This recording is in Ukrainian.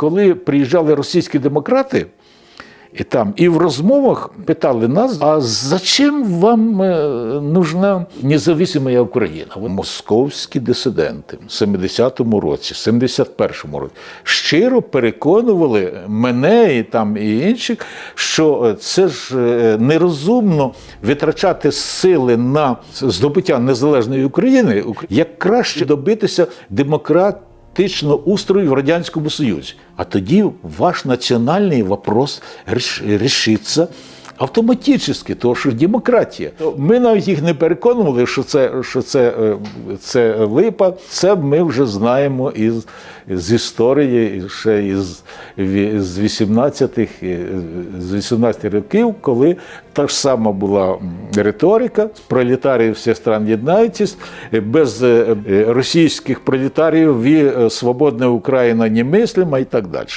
Коли приїжджали російські демократи, і там, і в розмовах питали нас, а зачем вам е, нужна независима Україна? Московські дисиденти в 70-му році, 71-му році щиро переконували мене і там і інших, що е, це ж е, нерозумно витрачати сили на здобуття незалежної України, як краще добитися демократ демократичного устрою в Радянському Союзі. А тоді ваш національний вопрос рішиться автоматично, тому що демократія. Ми навіть їх не переконували, що це, що це, е, це липа. Це ми вже знаємо із, з історії, ще із, з 18-х, е, з 18 років, коли та ж сама була риторика, пролетарії всіх стран єднайтесь, без е, е, російських пролетаріїв е, свободна Україна немислима і так далі.